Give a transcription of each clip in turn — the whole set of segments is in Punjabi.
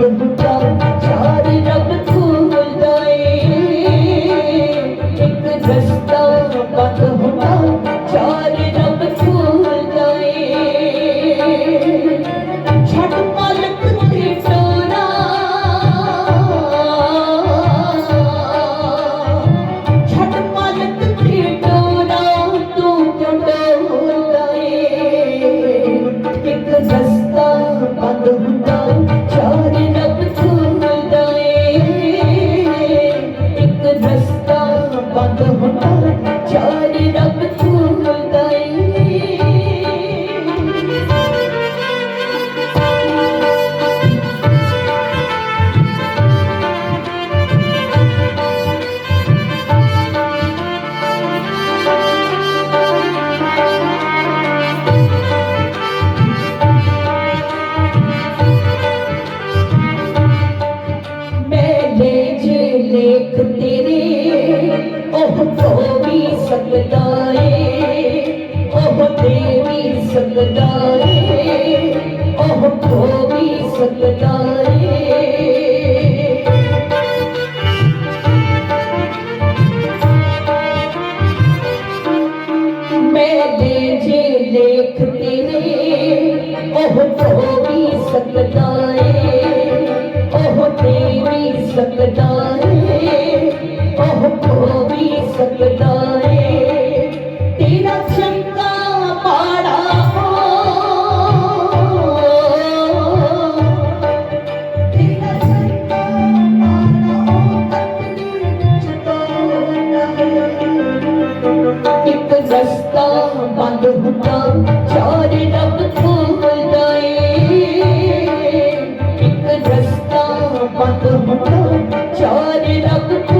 কিন্তু सकता ओह खो भी सकता लेख तेरे ओह खो भी सकता ओह दे भी सकता टा पट मुठ चारि लख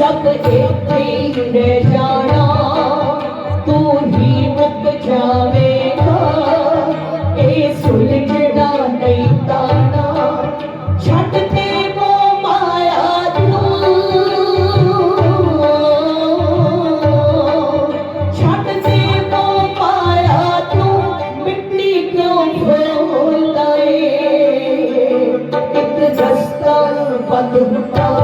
ਸਭ ਇੱਥੇ ਨੇ ਜਾਣਾ, ਤੂੰ ਹੀ ਮੁੱਕ ਜਾਵੇਗਾ। ਇਹ ਸੁਲਝਣਾ ਨਹੀਂ ਤਾਣਾ ਛੱਡ ਤੇ ਮੋਹ ਮਾਇਆ ਤੂੰ ਛੱਡ ਤੇ ਮੋਹ ਮਾਇਆ ਤੂੰ ਮਿੱਟੀ ਕਿਉਂ ਖੋਲਦਾ ਏ? ਇੱਕ ਰਸਤਾ ਬਦਲਦਾ